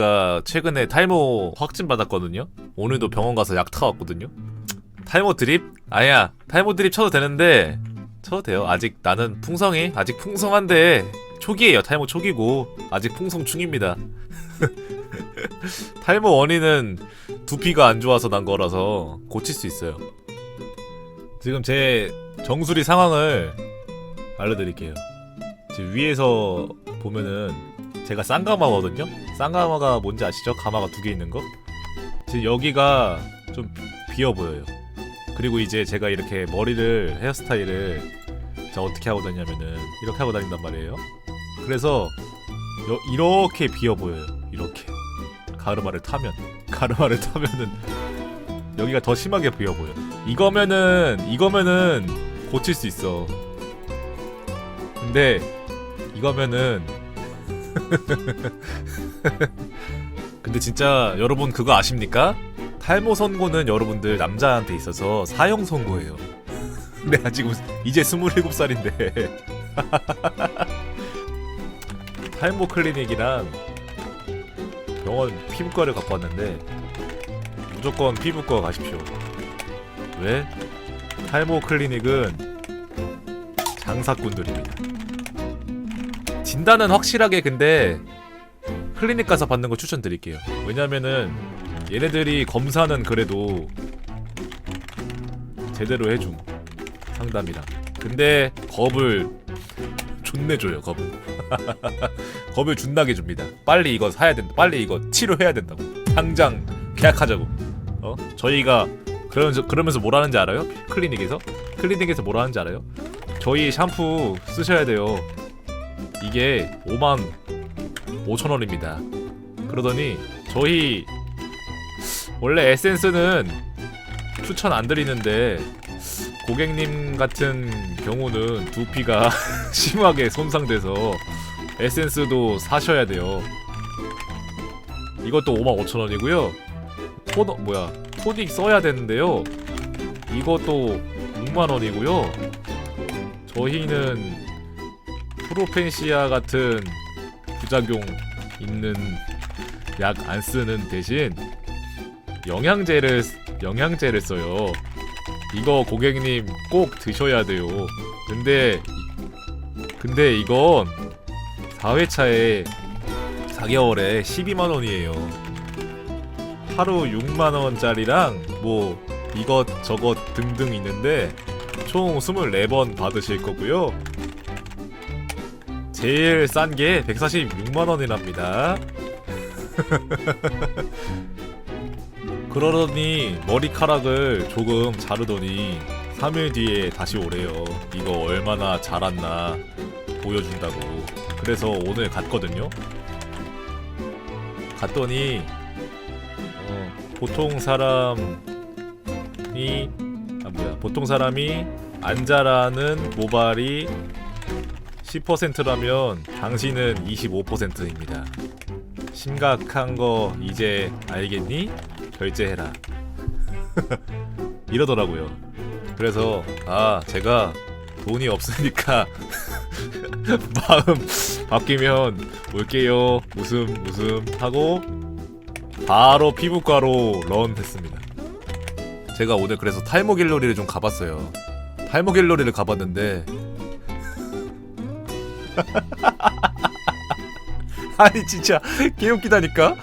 제가 최근에 탈모 확진 받았거든요. 오늘도 병원 가서 약 타왔거든요. 탈모 드립? 아니야. 탈모 드립 쳐도 되는데 쳐도 돼요. 아직 나는 풍성해. 아직 풍성한데 초기예요. 탈모 초기고 아직 풍성 중입니다. 탈모 원인은 두피가 안 좋아서 난 거라서 고칠 수 있어요. 지금 제 정수리 상황을 알려드릴게요. 지금 위에서 보면은 제가 쌍가마거든요. 쌍가마가 뭔지 아시죠? 가마가 두 개 있는 거. 지금 여기가 좀 비어 보여요. 그리고 이제 제가 이렇게 머리를 헤어스타일을 자 어떻게 하고 다니냐면은 이렇게 하고 다닌단 말이에요. 그래서 여- 이렇게 비어 보여요. 이렇게 가르마를 타면 가르마를 타면은 여기가 더 심하게 비어 보여. 이거면은 이거면은 고칠 수 있어. 근데 이거면은 근데 진짜 여러분 그거 아십니까? 탈모 선고는 여러분들 남자한테 있어서 사형 선고예요. 근데 아직 우- 이제 27살인데 탈모 클리닉이랑 병원 피부과를 갖고 왔는데 무조건 피부과 가십시오. 왜? 탈모 클리닉은 장사꾼들입니다. 진단은 확실하게 근데 클리닉 가서 받는 거 추천드릴게요. 왜냐면은 얘네들이 검사는 그래도 제대로 해줌 상담이랑. 근데 겁을 존내 줘요 겁을. 겁을 준나게 줍니다. 빨리 이거 사야 된다. 빨리 이거 치료해야 된다고. 당장 계약하자고. 어? 저희가 그러면서 그러면서 뭐라는지 알아요? 클리닉에서 클리닉에서 뭐라는지 알아요? 저희 샴푸 쓰셔야 돼요. 이게 5만 5천 원입니다. 그러더니 저희 원래 에센스는 추천 안 드리는데 고객님 같은 경우는 두피가 심하게 손상돼서 에센스도 사셔야 돼요. 이것도 5만 5천 원이고요. 토너 뭐야 토닉 써야 되는데요. 이것도 6만 원이고요. 저희는 프로펜시아 같은 부작용 있는 약 안 쓰는 대신 영양제를 영양제를 써요. 이거 고객님 꼭 드셔야 돼요. 근데 근데 이건 4회차에 4개월에 12만 원이에요. 하루 6만 원짜리랑 뭐 이것 저것 등등 있는데 총 24번 받으실 거고요. 제일 싼 게 146만 원이랍니다. 그러더니 머리카락을 조금 자르더니 3일 뒤에 다시 오래요. 이거 얼마나 자랐나 보여준다고. 그래서 오늘 갔거든요. 갔더니 어, 보통 사람이 아 뭐야 보통 사람이 안 자라는 모발이 10%라면 당신은 25%입니다. 심각한 거 이제 알겠니? 결제해라. 이러더라고요. 그래서 아 제가 돈이 없으니까 마음 바뀌면 올게요. 웃음 웃음 하고 바로 피부과로 런했습니다. 제가 오늘 그래서 탈모 갤러리를 좀 가봤어요. 탈모 갤러리를 가봤는데 아니 진짜 개웃기다니까